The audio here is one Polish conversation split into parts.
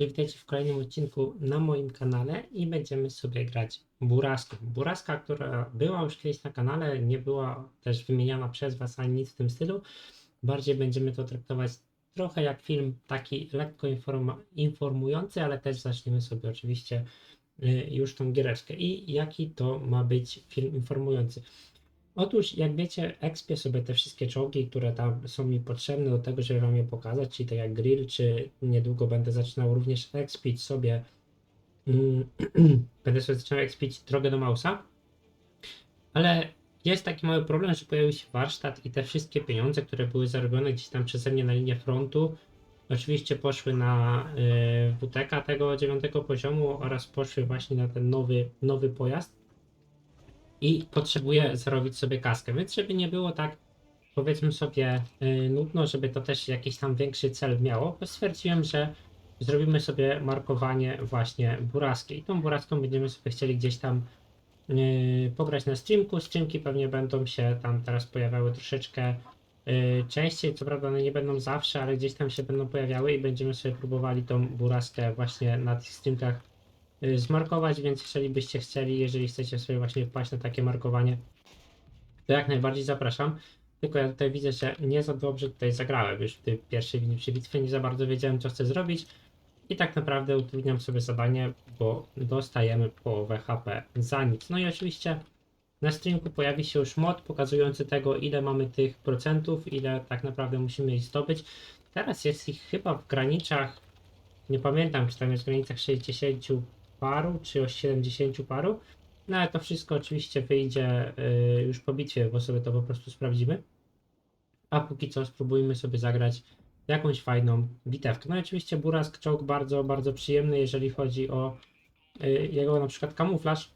Witajcie w kolejnym odcinku na moim kanale i będziemy sobie grać Buraską. Buraska, która była już kiedyś na kanale, nie była też wymieniana przez Was ani nic w tym stylu. Bardziej będziemy to traktować trochę jak film taki lekko informujący, ale też zaczniemy sobie oczywiście y, już tą giereczkę. I jaki to ma być film informujący? Otóż, jak wiecie, ekspię sobie te wszystkie czołgi, które tam są mi potrzebne do tego, żeby wam je pokazać, czyli tak jak grill, czy niedługo będę zaczynał również expić sobie mm, będę sobie zaczynał expić drogę do Mausa, ale jest taki mały problem, że pojawił się warsztat i te wszystkie pieniądze, które były zarobione gdzieś tam przeze mnie na linię frontu, oczywiście poszły na y, WTK tego dziewiątego poziomu oraz poszły właśnie na ten nowy, nowy pojazd i potrzebuję zarobić sobie kaskę. Więc żeby nie było tak, powiedzmy sobie, yy, nudno, żeby to też jakiś tam większy cel miało, stwierdziłem, że zrobimy sobie markowanie właśnie buraski. I tą buraską będziemy sobie chcieli gdzieś tam yy, pograć na streamku. Streamki pewnie będą się tam teraz pojawiały troszeczkę yy, częściej. Co prawda one nie będą zawsze, ale gdzieś tam się będą pojawiały i będziemy sobie próbowali tą buraskę właśnie na tych streamkach zmarkować, więc jeżeli byście chcieli, jeżeli chcecie sobie właśnie wpaść na takie markowanie, to jak najbardziej zapraszam. Tylko ja tutaj widzę, że nie za dobrze tutaj zagrałem już w tej pierwszej przy bitwie, nie za bardzo wiedziałem co chcę zrobić i tak naprawdę utrudniam sobie zadanie, bo dostajemy połowę HP za nic. No i oczywiście na streamku pojawi się już mod pokazujący tego, ile mamy tych procentów, ile tak naprawdę musimy ich zdobyć. Teraz jest ich chyba w graniczach, nie pamiętam czy tam jest w granicach 60 paru, czy o 70 paru. No ale to wszystko oczywiście wyjdzie y, już po bitwie, bo sobie to po prostu sprawdzimy. A póki co spróbujmy sobie zagrać jakąś fajną bitewkę. No i oczywiście Burask czołg bardzo, bardzo przyjemny, jeżeli chodzi o y, jego na przykład kamuflaż,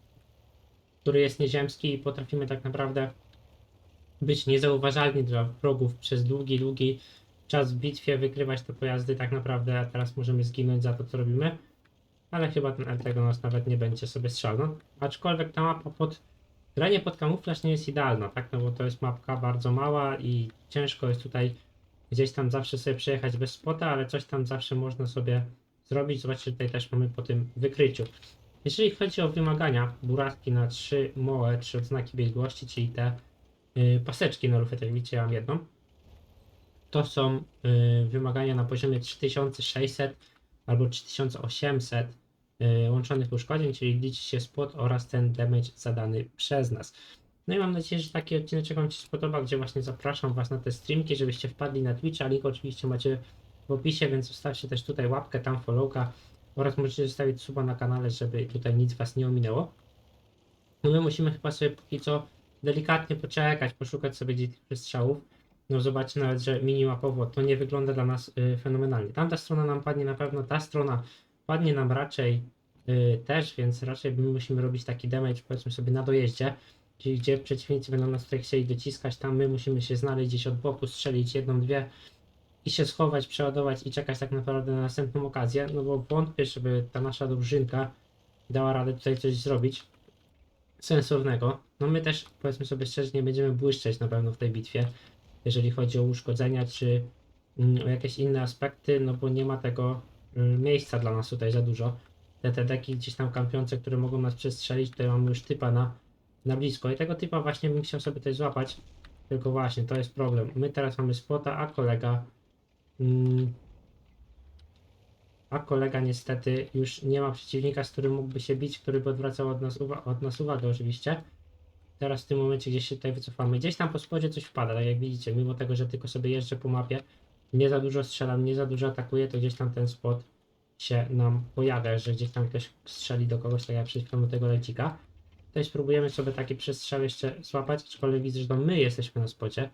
który jest nieziemski i potrafimy tak naprawdę być niezauważalni dla wrogów przez długi, długi czas w bitwie, wykrywać te pojazdy tak naprawdę, a teraz możemy zginąć za to, co robimy ale chyba ten tego nas nawet nie będzie sobie strzelał. No, aczkolwiek ta mapa pod granie pod kamuflaż nie jest idealna, tak? No bo to jest mapka bardzo mała i ciężko jest tutaj gdzieś tam zawsze sobie przejechać bez spota, ale coś tam zawsze można sobie zrobić. Zobaczcie, tutaj też mamy po tym wykryciu. Jeżeli chodzi o wymagania, buratki na 3 moe, 3 odznaki biegłości, czyli te y, paseczki na lufę, tak widzicie, ja mam jedną. To są y, wymagania na poziomie 3600 albo 3800 y, łączonych uszkodzeń, czyli liczy się spot oraz ten damage zadany przez nas. No i mam nadzieję, że taki odcinek Wam się spodoba, gdzie właśnie zapraszam Was na te streamki, żebyście wpadli na Twitcha. Link oczywiście macie w opisie, więc zostawcie też tutaj łapkę, tam followka oraz możecie zostawić suba na kanale, żeby tutaj nic Was nie ominęło. No my musimy chyba sobie póki co delikatnie poczekać, poszukać sobie gdzieś tych przestrzałów. No zobaczcie nawet, że minimapowo to nie wygląda dla nas y, fenomenalnie. Tamta strona nam padnie na pewno, ta strona padnie nam raczej y, też, więc raczej my musimy robić taki damage powiedzmy sobie na dojeździe, czyli gdzie przeciwnicy będą nas tutaj chcieli dociskać, tam my musimy się znaleźć gdzieś od boku, strzelić jedną, dwie i się schować, przeładować i czekać tak naprawdę na następną okazję, no bo wątpię, żeby ta nasza drużynka dała radę tutaj coś zrobić sensownego. No my też, powiedzmy sobie szczerze, nie będziemy błyszczeć na pewno w tej bitwie, jeżeli chodzi o uszkodzenia, czy mm, o jakieś inne aspekty, no bo nie ma tego miejsca dla nas tutaj za dużo. Te, te deki gdzieś tam kampiące, które mogą nas przestrzelić, tutaj mamy już typa na, na blisko i tego typa właśnie bym chciał sobie tutaj złapać, tylko właśnie to jest problem. My teraz mamy spota, a kolega mm, a kolega niestety już nie ma przeciwnika, z którym mógłby się bić, który by odwracał od nas, uwa- od nas uwagę oczywiście. Teraz w tym momencie gdzieś się tutaj wycofamy. Gdzieś tam po spodzie coś wpada, tak jak widzicie, mimo tego, że tylko sobie jeżdżę po mapie, nie za dużo strzelam, nie za dużo atakuję, to gdzieś tam ten spot się nam pojawia, że gdzieś tam ktoś strzeli do kogoś, tak jak przed do tego lecika. Tutaj spróbujemy sobie taki przestrzał jeszcze złapać, aczkolwiek widzę, że to my jesteśmy na spocie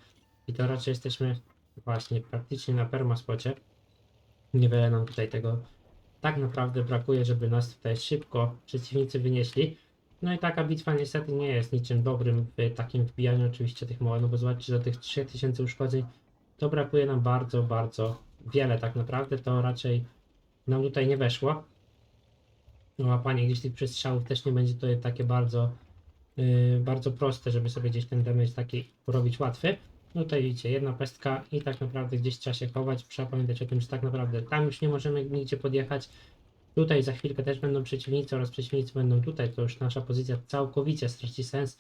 i to raczej jesteśmy właśnie praktycznie na permaspocie. Niewiele nam tutaj tego tak naprawdę brakuje, żeby nas tutaj szybko przeciwnicy wynieśli. No i taka bitwa niestety nie jest niczym dobrym w takim wbijaniu oczywiście tych małych, no bo zobaczcie, do tych 3000 uszkodzeń to brakuje nam bardzo, bardzo wiele tak naprawdę, to raczej nam tutaj nie weszło. No łapanie gdzieś tych przestrzałów też nie będzie tutaj takie bardzo, yy, bardzo proste, żeby sobie gdzieś ten damage taki porobić łatwy. No tutaj widzicie, jedna pestka i tak naprawdę gdzieś trzeba się chować. Trzeba pamiętać o tym, że tak naprawdę tam już nie możemy nigdzie podjechać. Tutaj za chwilkę też będą przeciwnicy oraz przeciwnicy będą tutaj, to już nasza pozycja całkowicie straci sens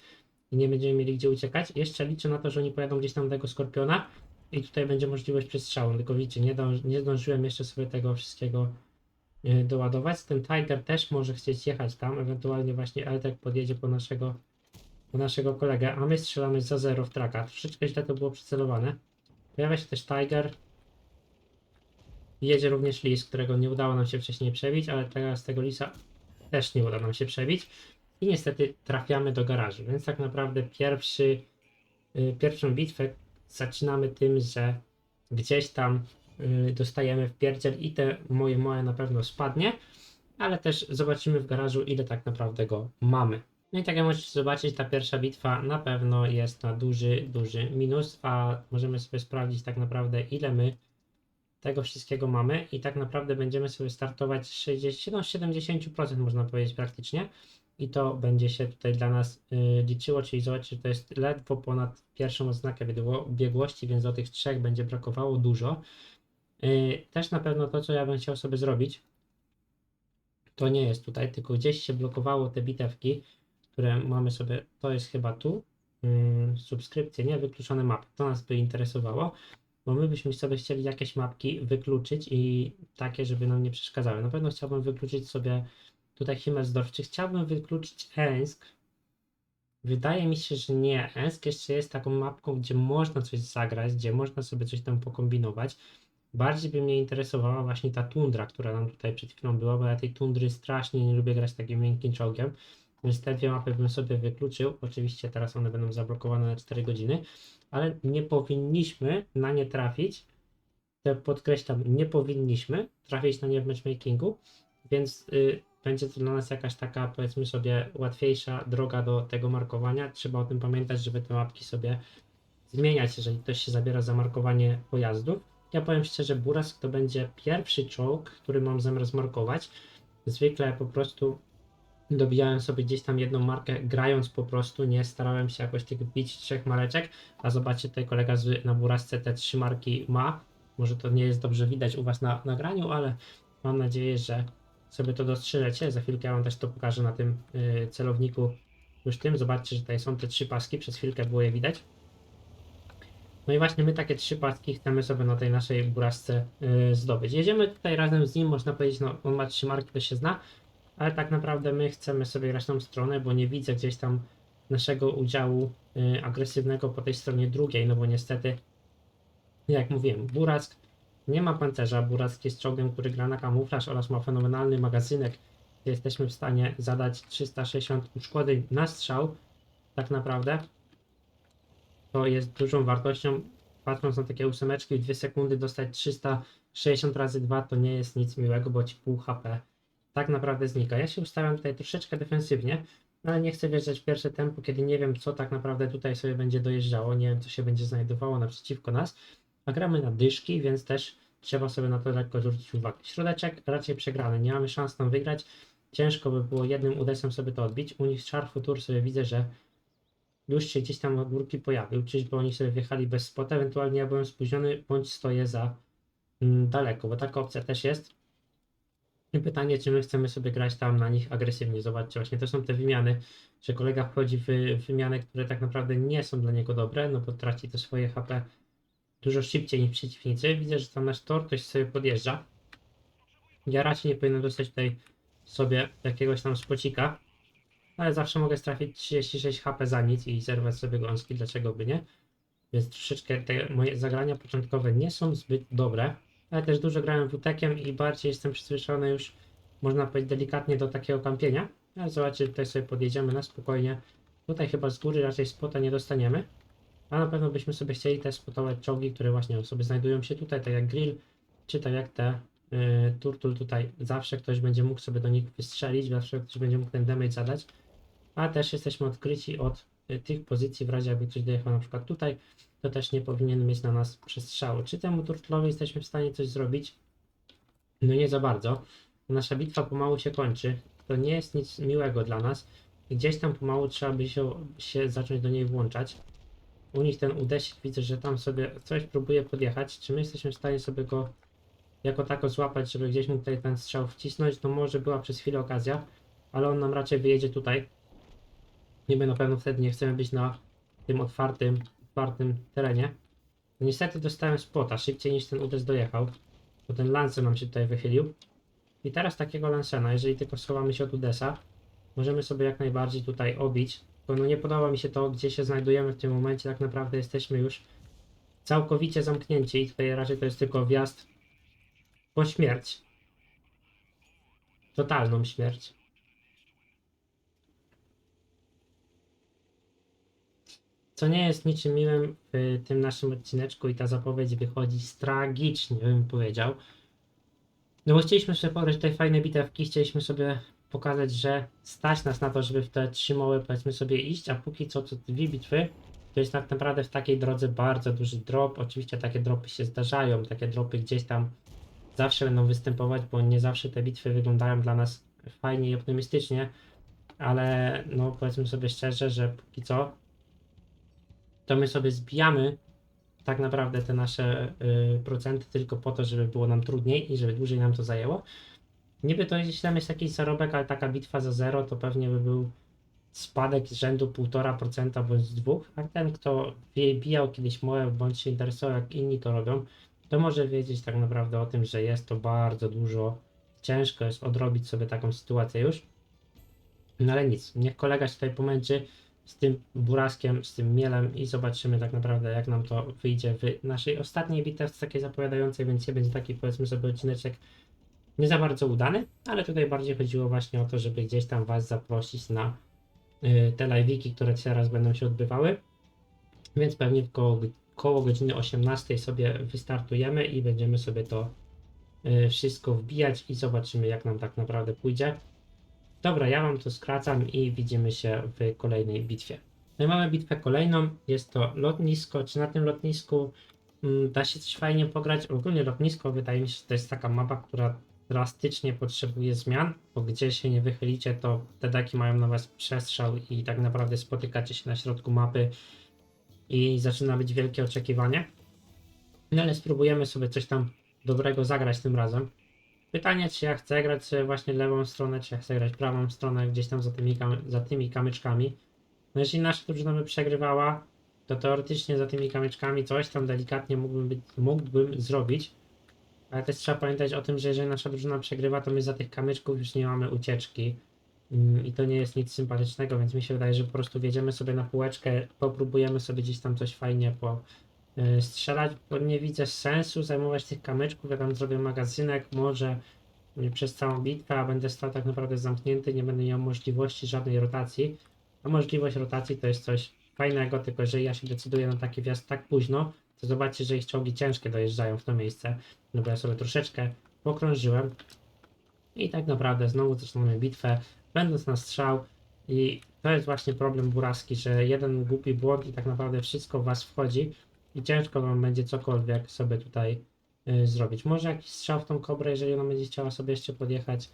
i nie będziemy mieli gdzie uciekać. Jeszcze liczę na to, że oni pojadą gdzieś tam tego Skorpiona i tutaj będzie możliwość przestrzału, tylko widzicie, nie, nie zdążyłem jeszcze sobie tego wszystkiego y, doładować. Ten Tiger też może chcieć jechać tam, ewentualnie właśnie Eltek podjedzie po naszego, po naszego kolegę, a my strzelamy za zero w traka. Troszeczkę źle to było przycelowane. Pojawia się też Tiger. Jedzie również lis, którego nie udało nam się wcześniej przebić, ale teraz tego lisa też nie uda nam się przebić. I niestety trafiamy do garażu, więc tak naprawdę pierwszy, y, pierwszą bitwę zaczynamy tym, że gdzieś tam y, dostajemy w pierdziel i te moje moje na pewno spadnie, ale też zobaczymy w garażu ile tak naprawdę go mamy. No i tak jak możecie zobaczyć, ta pierwsza bitwa na pewno jest na duży, duży minus, a możemy sobie sprawdzić tak naprawdę ile my tego wszystkiego mamy i tak naprawdę będziemy sobie startować z 60, no 70% można powiedzieć praktycznie i to będzie się tutaj dla nas y, liczyło, czyli zobaczcie, to jest ledwo ponad pierwszą oznakę biegło- biegłości, więc do tych trzech będzie brakowało dużo. Y, też na pewno to, co ja bym chciał sobie zrobić, to nie jest tutaj, tylko gdzieś się blokowało te bitewki, które mamy sobie, to jest chyba tu, yy, subskrypcje, nie, wykluczone mapy, to nas by interesowało, bo my byśmy sobie chcieli jakieś mapki wykluczyć i takie, żeby nam nie przeszkadzały. Na pewno chciałbym wykluczyć sobie tutaj Himmelsdorf, czy chciałbym wykluczyć Ensk? Wydaje mi się, że nie. Ensk jeszcze jest taką mapką, gdzie można coś zagrać, gdzie można sobie coś tam pokombinować. Bardziej by mnie interesowała właśnie ta tundra, która nam tutaj przed chwilą była, bo ja tej tundry strasznie nie lubię grać takim miękkim czołgiem. Więc te dwie mapy bym sobie wykluczył. Oczywiście teraz one będą zablokowane na 4 godziny, ale nie powinniśmy na nie trafić. Te podkreślam, nie powinniśmy trafić na nie w matchmakingu, więc y, będzie to dla nas jakaś taka, powiedzmy sobie, łatwiejsza droga do tego markowania. Trzeba o tym pamiętać, żeby te mapki sobie zmieniać, jeżeli ktoś się zabiera za markowanie pojazdów. Ja powiem szczerze, Burask to będzie pierwszy czołg, który mam zamiar zmarkować. Zwykle po prostu dobijałem sobie gdzieś tam jedną markę, grając po prostu, nie starałem się jakoś tych bić trzech mareczek, a zobaczcie, tutaj kolega na Burasce te trzy marki ma. Może to nie jest dobrze widać u Was na nagraniu, ale mam nadzieję, że sobie to dostrzeżecie. Za chwilkę ja Wam też to pokażę na tym y, celowniku już tym. Zobaczcie, że tutaj są te trzy paski, przez chwilkę było je widać. No i właśnie my takie trzy paski chcemy sobie na tej naszej burasce y, zdobyć. Jedziemy tutaj razem z nim, można powiedzieć, no on ma trzy marki, to się zna, ale tak naprawdę my chcemy sobie grać tą stronę, bo nie widzę gdzieś tam naszego udziału y, agresywnego po tej stronie drugiej, no bo niestety, jak mówiłem, Burask nie ma pancerza, Burask jest czołgiem, który gra na kamuflaż oraz ma fenomenalny magazynek, gdzie jesteśmy w stanie zadać 360 uszkodzeń na strzał, tak naprawdę to jest dużą wartością. Patrząc na takie ósemeczki w 2 sekundy dostać 360 razy 2 to nie jest nic miłego, bo ci pół HP. Tak naprawdę znika. Ja się ustawiam tutaj troszeczkę defensywnie, ale nie chcę wjeżdżać w pierwsze tempo, kiedy nie wiem, co tak naprawdę tutaj sobie będzie dojeżdżało, nie wiem, co się będzie znajdowało naprzeciwko nas, a gramy na dyszki, więc też trzeba sobie na to lekko zwrócić uwagę. Środeczek raczej przegrany, nie mamy szans tam wygrać, ciężko by było jednym uderzem sobie to odbić. U nich Char Futur sobie widzę, że już się gdzieś tam od górki pojawił, czyżby oni sobie wjechali bez spota, ewentualnie ja byłem spóźniony, bądź stoję za mm, daleko, bo taka opcja też jest. I pytanie, czy my chcemy sobie grać tam na nich agresywnie. Zobaczcie, właśnie to są te wymiany, że kolega wchodzi w wymiany, które tak naprawdę nie są dla niego dobre, no bo traci to swoje HP dużo szybciej niż przeciwnicy. Widzę, że tam nasz tor ktoś sobie podjeżdża. Ja raczej nie powinienem dostać tutaj sobie jakiegoś tam spocika, ale zawsze mogę strafić 36 HP za nic i zerwać sobie gąski, dlaczego by nie. Więc troszeczkę te moje zagrania początkowe nie są zbyt dobre, ale też dużo grałem WTEkiem i bardziej jestem przyzwyczajony już, można powiedzieć, delikatnie do takiego kampienia. Ale zobaczcie, tutaj sobie podjedziemy na spokojnie. Tutaj chyba z góry raczej spota nie dostaniemy. A na pewno byśmy sobie chcieli też spotować czołgi, które właśnie sobie znajdują się tutaj, tak jak grill, czy tak jak te y, turtul tutaj. Zawsze ktoś będzie mógł sobie do nich wystrzelić, zawsze ktoś będzie mógł ten damage zadać. A też jesteśmy odkryci od y, tych pozycji, w razie jakby ktoś dojechał na przykład tutaj, to też nie powinien mieć na nas przestrzału. Czy temu turtlowi jesteśmy w stanie coś zrobić? No nie za bardzo. Nasza bitwa pomału się kończy. To nie jest nic miłego dla nas. Gdzieś tam pomału trzeba by się, się zacząć do niej włączać. U nich ten uderzik widzę, że tam sobie coś próbuje podjechać. Czy my jesteśmy w stanie sobie go jako tako złapać, żeby gdzieś mu tutaj ten strzał wcisnąć, to może była przez chwilę okazja, ale on nam raczej wyjedzie tutaj. Niby na pewno wtedy nie chcemy być na tym otwartym, otwartym terenie. Niestety dostałem spota szybciej niż ten uderz dojechał, bo ten Lancer nam się tutaj wychylił. I teraz takiego Lancena, jeżeli tylko schowamy się od Udesa, możemy sobie jak najbardziej tutaj obić. Bo no nie podoba mi się to, gdzie się znajdujemy w tym momencie. Tak naprawdę jesteśmy już całkowicie zamknięci i tutaj raczej to jest tylko wjazd po śmierć. Totalną śmierć. Co nie jest niczym miłym w tym naszym odcineczku i ta zapowiedź wychodzi tragicznie, bym powiedział. No bo chcieliśmy sobie pograć tutaj fajne bitewki, chcieliśmy sobie pokazać, że stać nas na to, żeby w te trzy moły powiedzmy sobie iść, a póki co to dwie bitwy, to jest tak naprawdę w takiej drodze bardzo duży drop. Oczywiście takie dropy się zdarzają, takie dropy gdzieś tam zawsze będą występować, bo nie zawsze te bitwy wyglądają dla nas fajnie i optymistycznie, ale no powiedzmy sobie szczerze, że póki co to my sobie zbijamy tak naprawdę te nasze y, procenty tylko po to, żeby było nam trudniej i żeby dłużej nam to zajęło. Niby to jeśli tam jest jakiś zarobek, ale taka bitwa za zero, to pewnie by był spadek z rzędu 1,5% bądź z 2%, a ten, kto bijał kiedyś moje, bądź się interesował, jak inni to robią, to może wiedzieć tak naprawdę o tym, że jest to bardzo dużo, ciężko jest odrobić sobie taką sytuację już. No ale nic, niech kolega się tutaj pomęczy z tym buraskiem, z tym mielem i zobaczymy tak naprawdę jak nam to wyjdzie w naszej ostatniej bitewce takiej zapowiadającej, więc nie będzie taki powiedzmy sobie odcineczek nie za bardzo udany, ale tutaj bardziej chodziło właśnie o to, żeby gdzieś tam Was zaprosić na y, te live'iki, które teraz będą się odbywały. Więc pewnie koło, koło godziny 18 sobie wystartujemy i będziemy sobie to y, wszystko wbijać i zobaczymy jak nam tak naprawdę pójdzie. Dobra, ja wam to skracam i widzimy się w kolejnej bitwie. No i mamy bitwę kolejną, jest to lotnisko, czy na tym lotnisku mm, da się coś fajnie pograć. Ogólnie lotnisko wydaje mi się, że to jest taka mapa, która drastycznie potrzebuje zmian, bo gdzie się nie wychylicie, to te daki mają na was przestrzał i tak naprawdę spotykacie się na środku mapy i zaczyna być wielkie oczekiwanie. No ale spróbujemy sobie coś tam dobrego zagrać tym razem. Pytanie, czy ja chcę grać właśnie lewą stronę, czy ja chcę grać prawą stronę, gdzieś tam za tymi, za tymi kamyczkami. No jeśli nasza drużyna by przegrywała, to teoretycznie za tymi kamyczkami coś tam delikatnie mógłbym, być, mógłbym zrobić. Ale też trzeba pamiętać o tym, że jeżeli nasza drużyna przegrywa, to my za tych kamyczków już nie mamy ucieczki. Mm, I to nie jest nic sympatycznego, więc mi się wydaje, że po prostu wjedziemy sobie na półeczkę, popróbujemy sobie gdzieś tam coś fajnie po, y, strzelać, bo nie widzę sensu zajmować tych kamyczków. Ja tam zrobię magazynek, może y, przez całą bitwę, a będę stał tak naprawdę zamknięty, nie będę miał możliwości żadnej rotacji. A możliwość rotacji to jest coś fajnego, tylko że ja się decyduję na taki wjazd tak późno, to zobaczcie, że ich czołgi ciężkie dojeżdżają w to miejsce. No bo ja sobie troszeczkę pokrążyłem. I tak naprawdę znowu zaczynamy bitwę, będąc na strzał. I to jest właśnie problem buraski, że jeden głupi błąd i tak naprawdę wszystko w was wchodzi. I ciężko wam będzie cokolwiek sobie tutaj y, zrobić. Może jakiś strzał w tą kobrę, jeżeli ona będzie chciała sobie jeszcze podjechać.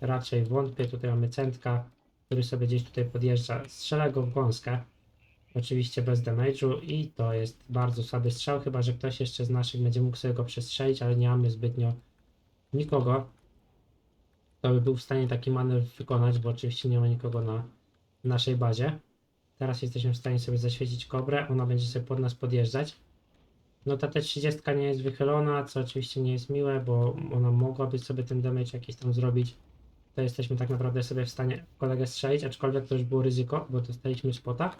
Raczej wątpię. Tutaj mamy centka, który sobie gdzieś tutaj podjeżdża. Strzela go w gąskę. Oczywiście bez damage'u i to jest bardzo słaby strzał, chyba że ktoś jeszcze z naszych będzie mógł sobie go przestrzelić, ale nie mamy zbytnio nikogo, kto by był w stanie taki manewr wykonać, bo oczywiście nie ma nikogo na naszej bazie. Teraz jesteśmy w stanie sobie zaświecić kobrę, ona będzie sobie pod nas podjeżdżać. No ta T30 nie jest wychylona, co oczywiście nie jest miłe, bo ona mogłaby sobie ten damage jakiś tam zrobić. To jesteśmy tak naprawdę sobie w stanie kolegę strzelić, aczkolwiek to już było ryzyko, bo dostaliśmy spota.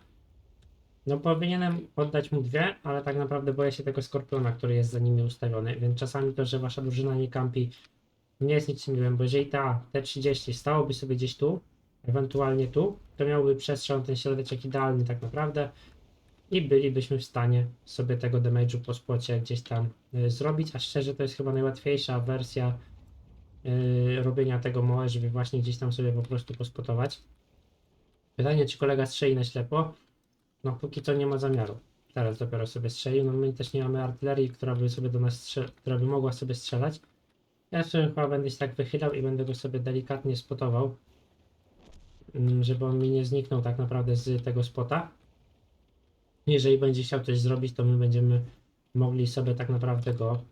No powinienem oddać mu dwie, ale tak naprawdę boję się tego skorpiona, który jest za nimi ustawiony, więc czasami to, że wasza drużyna nie kampi, nie jest niczym miłym, bo jeżeli ta T30 stałoby sobie gdzieś tu, ewentualnie tu, to miałby przestrzał ten środeczek idealny tak naprawdę i bylibyśmy w stanie sobie tego damage'u po spocie gdzieś tam y, zrobić, a szczerze to jest chyba najłatwiejsza wersja y, robienia tego moe, żeby właśnie gdzieś tam sobie po prostu pospotować. Pytanie, czy kolega strzeli na ślepo? No póki co nie ma zamiaru. Teraz dopiero sobie strzelił. No my też nie mamy artylerii, która by sobie do nas która by mogła sobie strzelać. Ja sobie chyba będę się tak wychylał i będę go sobie delikatnie spotował. mm, Żeby on mi nie zniknął tak naprawdę z tego spota. Jeżeli będzie chciał coś zrobić, to my będziemy mogli sobie tak naprawdę go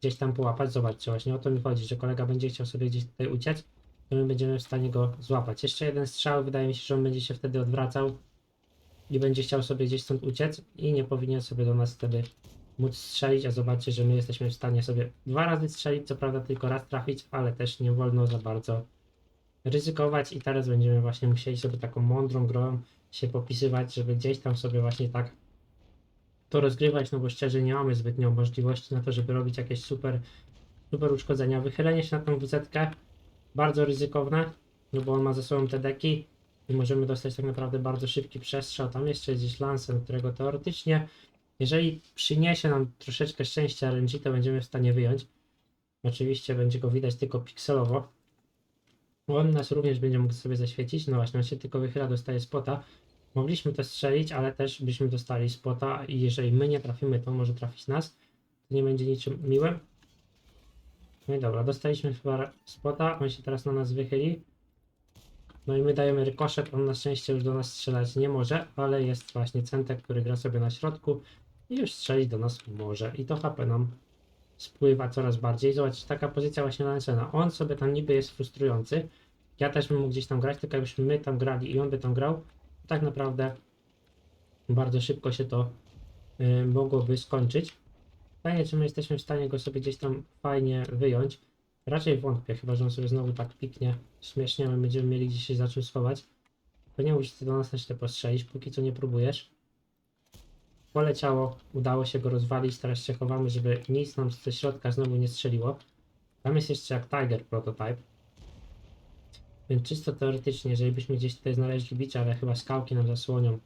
gdzieś tam połapać. Zobaczcie, właśnie o to mi chodzi, że kolega będzie chciał sobie gdzieś tutaj uciec, to my będziemy w stanie go złapać. Jeszcze jeden strzał, wydaje mi się, że on będzie się wtedy odwracał i będzie chciał sobie gdzieś stąd uciec i nie powinien sobie do nas wtedy móc strzelić, a zobaczcie, że my jesteśmy w stanie sobie dwa razy strzelić, co prawda tylko raz trafić, ale też nie wolno za bardzo ryzykować i teraz będziemy właśnie musieli sobie taką mądrą grą się popisywać, żeby gdzieś tam sobie właśnie tak to rozgrywać, no bo szczerze nie mamy zbytnio możliwości na to, żeby robić jakieś super, super uszkodzenia. Wychylenie się na tą wz bardzo ryzykowne, no bo on ma ze sobą te deki i możemy dostać tak naprawdę bardzo szybki przestrzał. Tam jeszcze gdzieś Lansen, którego teoretycznie, jeżeli przyniesie nam troszeczkę szczęścia RNG, to będziemy w stanie wyjąć. Oczywiście będzie go widać tylko pikselowo. On nas również będzie mógł sobie zaświecić. No właśnie, on się tylko wychyla, dostaje spota. Mogliśmy to strzelić, ale też byśmy dostali spota i jeżeli my nie trafimy, to może trafić nas. To nie będzie niczym miłym. No i dobra, dostaliśmy chyba spota, on się teraz na nas wychyli. No i my dajemy rykoszet, on na szczęście już do nas strzelać nie może, ale jest właśnie centek, który gra sobie na środku i już strzelić do nas może. I to HP nam spływa coraz bardziej. Zobaczcie, taka pozycja właśnie Lancena. On sobie tam niby jest frustrujący. Ja też bym mógł gdzieś tam grać, tylko jakbyśmy my tam grali i on by tam grał, tak naprawdę bardzo szybko się to y, mogłoby skończyć. Pytanie, czy my jesteśmy w stanie go sobie gdzieś tam fajnie wyjąć. Raczej wątpię, chyba że on sobie znowu tak piknie śmiesznie, my będziemy mieli gdzieś się za czym schować. To nie musisz do nas jeszcze postrzelić, póki co nie próbujesz. Poleciało, udało się go rozwalić, teraz się chowamy, żeby nic nam ze środka znowu nie strzeliło. Tam jest jeszcze jak Tiger Prototype. Więc czysto teoretycznie, jeżeli byśmy gdzieś tutaj znaleźli bicia, ale chyba skałki nam zasłonią,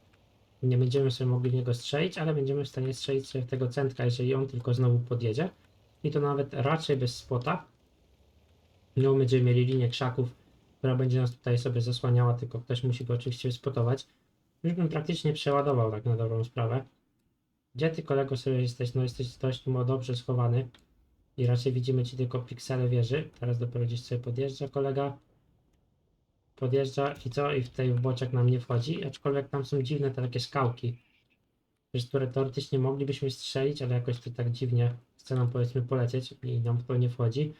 nie będziemy sobie mogli w niego strzelić, ale będziemy w stanie strzelić sobie w tego centka, jeżeli on tylko znowu podjedzie. I to nawet raczej bez spota. No, będziemy mieli linię krzaków, która będzie nas tutaj sobie zasłaniała, tylko ktoś musi go oczywiście spotować. Już bym praktycznie przeładował tak na dobrą sprawę. Gdzie ty kolego sobie jesteś? No jesteś dość mu dobrze schowany. I raczej widzimy ci tylko piksele wieży. Teraz dopiero gdzieś sobie podjeżdża kolega. Podjeżdża i co? I w tej boczek nam nie wchodzi. Aczkolwiek tam są dziwne te takie skałki. Przez które teoretycznie moglibyśmy strzelić, ale jakoś to tak dziwnie chce nam powiedzmy polecieć i nam to nie wchodzi.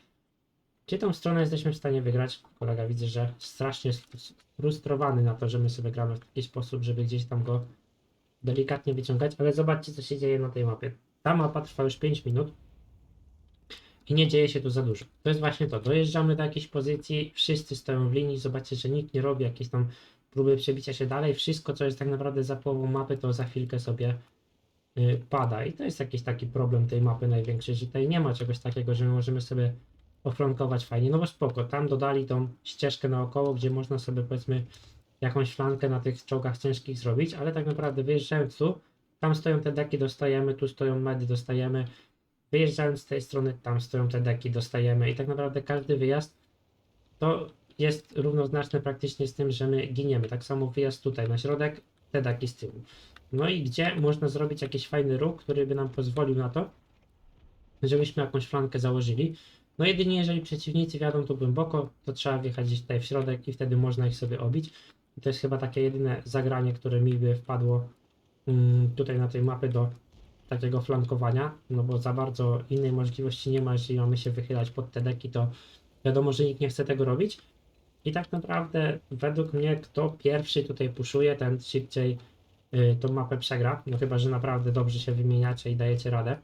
Gdzie tą stronę jesteśmy w stanie wygrać? Kolega widzę, że strasznie frustrowany na to, że my sobie gramy w taki sposób, żeby gdzieś tam go delikatnie wyciągać, ale zobaczcie co się dzieje na tej mapie. Ta mapa trwa już 5 minut i nie dzieje się tu za dużo. To jest właśnie to. Dojeżdżamy do jakiejś pozycji, wszyscy stoją w linii, zobaczcie, że nikt nie robi jakieś tam próby przebicia się dalej. Wszystko, co jest tak naprawdę za połową mapy, to za chwilkę sobie y, pada. I to jest jakiś taki problem tej mapy największy, że tutaj nie ma czegoś takiego, że my możemy sobie ofrontować fajnie. No bo spoko, tam dodali tą ścieżkę naokoło, gdzie można sobie powiedzmy jakąś flankę na tych czołgach ciężkich zrobić, ale tak naprawdę wyjeżdżając tu, tam stoją te deki, dostajemy, tu stoją medy, dostajemy. Wyjeżdżając z tej strony, tam stoją te deki, dostajemy i tak naprawdę każdy wyjazd to jest równoznaczne praktycznie z tym, że my giniemy. Tak samo wyjazd tutaj na środek, te deki z tyłu. No i gdzie można zrobić jakiś fajny ruch, który by nam pozwolił na to, żebyśmy jakąś flankę założyli. No jedynie jeżeli przeciwnicy wiadą tu głęboko, to trzeba wjechać gdzieś tutaj w środek i wtedy można ich sobie obić. I to jest chyba takie jedyne zagranie, które mi by wpadło mm, tutaj na tej mapy do takiego flankowania, no bo za bardzo innej możliwości nie ma, jeżeli mamy się wychylać pod te deki, to wiadomo, że nikt nie chce tego robić. I tak naprawdę według mnie kto pierwszy tutaj puszuje, ten szybciej y, tą mapę przegra, no chyba, że naprawdę dobrze się wymieniacie i dajecie radę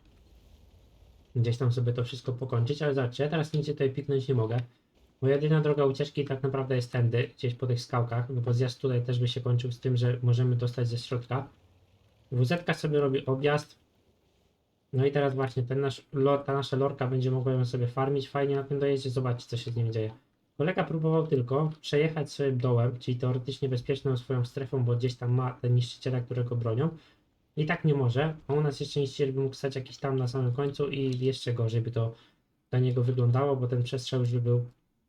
gdzieś tam sobie to wszystko pokończyć, ale zobaczcie, teraz nigdzie tutaj piknąć nie mogę. Moja jedyna droga ucieczki tak naprawdę jest tędy, gdzieś po tych skałkach, no bo zjazd tutaj też by się kończył z tym, że możemy dostać ze środka. WZ sobie robi objazd. No i teraz właśnie ten nasz, ta nasza lorka będzie mogła ją sobie farmić fajnie na tym dojeździe. Zobaczcie co się z nim dzieje. Kolega próbował tylko przejechać sobie dołem, czyli teoretycznie bezpieczną swoją strefą, bo gdzieś tam ma te niszczyciele, które go bronią. I tak nie może, a u nas jeszcze niszczyciel by mógł stać jakiś tam na samym końcu i jeszcze gorzej by to dla niego wyglądało, bo ten przestrzał już by był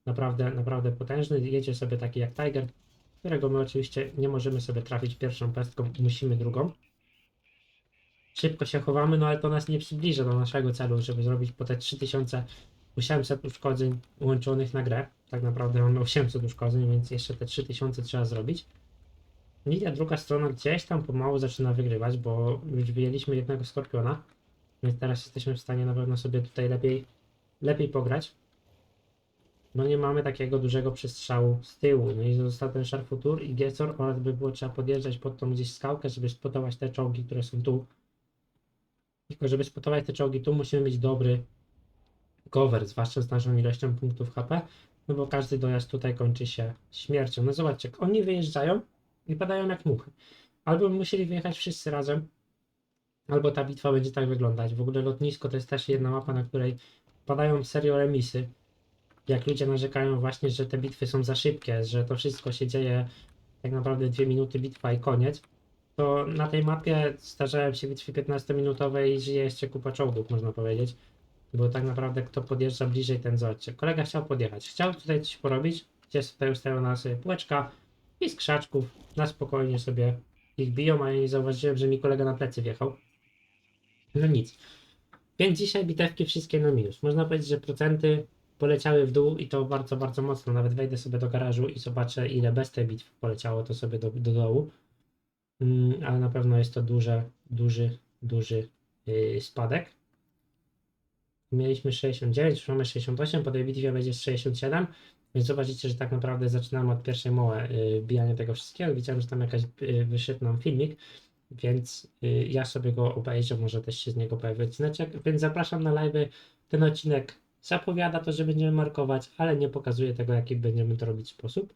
naprawdę, naprawdę potężny. Jedzie sobie taki jak Tiger, którego my oczywiście nie możemy sobie trafić pierwszą pestką, musimy drugą. Szybko się chowamy, no ale to nas nie przybliża do naszego celu, żeby zrobić po te 3800 uszkodzeń łączonych na grę. Tak naprawdę mamy 800 uszkodzeń, więc jeszcze te 3000 trzeba zrobić. Lidia druga strona gdzieś tam pomału zaczyna wygrywać, bo już wyjęliśmy jednego skorpiona. Więc teraz jesteśmy w stanie na pewno sobie tutaj lepiej, lepiej pograć. No nie mamy takiego dużego przestrzału z tyłu. No i został ten Szarfutur i Gesor oraz by było trzeba podjeżdżać pod tą gdzieś skałkę, żeby spotować te czołgi, które są tu. Tylko żeby spotować te czołgi tu musimy mieć dobry cover, zwłaszcza z naszą ilością punktów HP, no bo każdy dojazd tutaj kończy się śmiercią. No zobaczcie, oni wyjeżdżają i padają jak muchy. Albo musieli wyjechać wszyscy razem, albo ta bitwa będzie tak wyglądać. W ogóle lotnisko to jest też jedna mapa, na której padają serio remisy. Jak ludzie narzekają właśnie, że te bitwy są za szybkie, że to wszystko się dzieje tak naprawdę dwie minuty bitwa i koniec, to na tej mapie zdarzają się bitwy 15-minutowe i żyje jeszcze kupa czołgów, można powiedzieć. Bo tak naprawdę kto podjeżdża bliżej, ten zobaczcie. Kolega chciał podjechać, chciał tutaj coś porobić, gdzie tutaj ustawiona sobie półeczka i z krzaczków na spokojnie sobie ich biją, a ja nie zauważyłem, że mi kolega na plecy wjechał. No nic. Więc dzisiaj bitewki wszystkie na minus. Można powiedzieć, że procenty poleciały w dół i to bardzo, bardzo mocno. Nawet wejdę sobie do garażu i zobaczę, ile bez tej bitwy poleciało to sobie do, do dołu. Mm, ale na pewno jest to duże, duży, duży yy, spadek. Mieliśmy 69, już mamy 68, po tej bitwie będzie 67, więc zobaczycie, że tak naprawdę zaczynamy od pierwszej moły yy, bijania tego wszystkiego. Widziałem, że tam jakaś yy, wyszedł nam filmik, więc yy, ja sobie go obejrzę, może też się z niego pojawi odcineczek, więc zapraszam na live. Ten odcinek zapowiada to, że będziemy markować, ale nie pokazuje tego, jaki będziemy to robić sposób.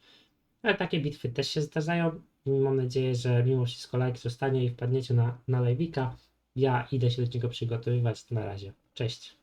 Ale takie bitwy też się zdarzają. Mam nadzieję, że mimo wszystko like zostanie i wpadniecie na, na live'ika. Ja idę się do niego przygotowywać. Na razie. Cześć.